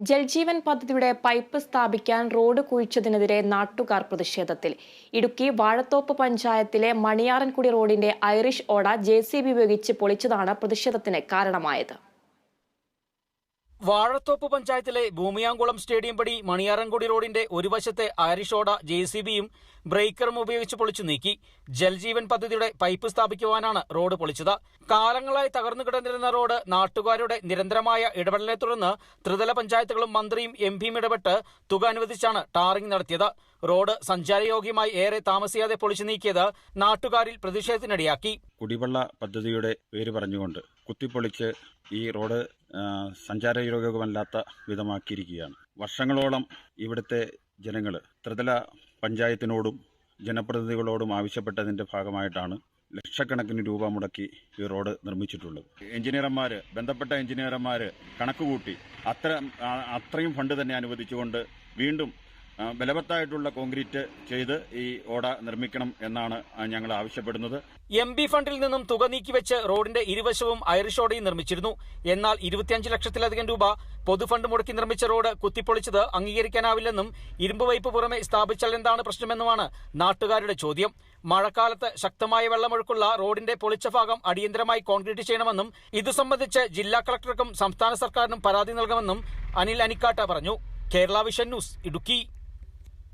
ജൽജീവൻ പദ്ധതിയുടെ പൈപ്പ് സ്ഥാപിക്കാൻ റോഡ് കുഴിച്ചതിനെതിരെ നാട്ടുകാർ പ്രതിഷേധത്തിൽ. ഇടുക്കി വാഴത്തോപ്പ് പഞ്ചായത്തിലെ മണിയാറൻകുടി റോഡിന്റെ ഐറിഷ് ഓട ജെ ഉപയോഗിച്ച് പൊളിച്ചതാണ് പ്രതിഷേധത്തിന് കാരണമായത്. വാഴത്തോപ്പ് പഞ്ചായത്തിലെ ഭൂമിയാംകുളം സ്റ്റേഡിയം പടി മണിയാറൻകുടി റോഡിന്റെ ഒരു വശത്തെ ആരിഷോട ജെ സി ബിയും ബ്രേക്കറും ഉപയോഗിച്ച് പൊളിച്ചു നീക്കി. ജൽജീവൻ പദ്ധതിയുടെ പൈപ്പ് സ്ഥാപിക്കുവാനാണ് റോഡ് പൊളിച്ചത്. കാലങ്ങളായി തകർന്നു കിടന്നിരുന്ന റോഡ് നാട്ടുകാരുടെ നിരന്തരമായ ഇടപെടലിനെ തുടർന്ന് ത്രിതല പഞ്ചായത്തുകളും മന്ത്രിയും എം പിയും ഇടപെട്ട് തുക അനുവദിച്ചാണ് ടാറിംഗ് നടത്തിയത്. റോഡ് സഞ്ചാരയോഗ്യമായി ഏറെ താമസിയാതെ പൊളിച്ചു നീക്കിയത് നാട്ടുകാരിൽ പ്രതിഷേധത്തിനിടയാക്കി. കുടിവെള്ള പദ്ധതിയുടെ പേര് പറഞ്ഞുകൊണ്ട് കുത്തിപ്പൊളിച്ച് ഈ റോഡ് സഞ്ചാരയോഗ്യമല്ലാത്ത വിധമാക്കിയിരിക്കുകയാണ്. വർഷങ്ങളോളം ഇവിടുത്തെ ജനങ്ങൾ ത്രിതല പഞ്ചായത്തിനോടും ജനപ്രതിനിധികളോടും ആവശ്യപ്പെട്ടതിന്റെ ഭാഗമായിട്ടാണ് ലക്ഷക്കണക്കിന് രൂപ മുടക്കി ഈ റോഡ് നിർമ്മിച്ചിട്ടുള്ളത്. എഞ്ചിനീയർമാർ ബന്ധപ്പെട്ട എഞ്ചിനീയർമാർ കണക്കുകൂട്ടി അത്ര അത്രയും ഫണ്ട് തന്നെ അനുവദിച്ചുകൊണ്ട് വീണ്ടും ബലവത്തായിട്ടുള്ള കോൺക്രീറ്റ് ചെയ്ത് ഈ ഓട നിർമ്മിക്കണം എന്നാണ് ഞങ്ങൾ ആവശ്യപ്പെടുന്നത്. എം ബി ഫണ്ടിൽ നിന്നും തുക നീക്കിവെച്ച് റോഡിന്റെ ഇരുവശവും ഐറിഷോടെയും നിർമ്മിച്ചിരുന്നു. എന്നാൽ ഇരുപത്തിയഞ്ച് ലക്ഷത്തിലധികം രൂപ പൊതുഫണ്ട് മുടക്കി നിർമ്മിച്ച റോഡ് കുത്തിപ്പൊളിച്ചത് അംഗീകരിക്കാനാവില്ലെന്നും ഇരുമ്പ് വൈപ്പ് പുറമെ സ്ഥാപിച്ചാൽ എന്താണ് പ്രശ്നമെന്നുമാണ് നാട്ടുകാരുടെ ചോദ്യം. മഴക്കാലത്ത് ശക്തമായ വെള്ളമൊഴുക്കുള്ള റോഡിന്റെ പൊളിച്ച ഭാഗം അടിയന്തരമായി കോൺക്രീറ്റ് ചെയ്യണമെന്നും ഇതു സംബന്ധിച്ച് ജില്ലാ കളക്ടർക്കും സംസ്ഥാന സർക്കാരിനും പരാതി നൽകുമെന്നും അനിൽ അനിക്കാട്ട പറഞ്ഞു. Kerala vision news Idukki.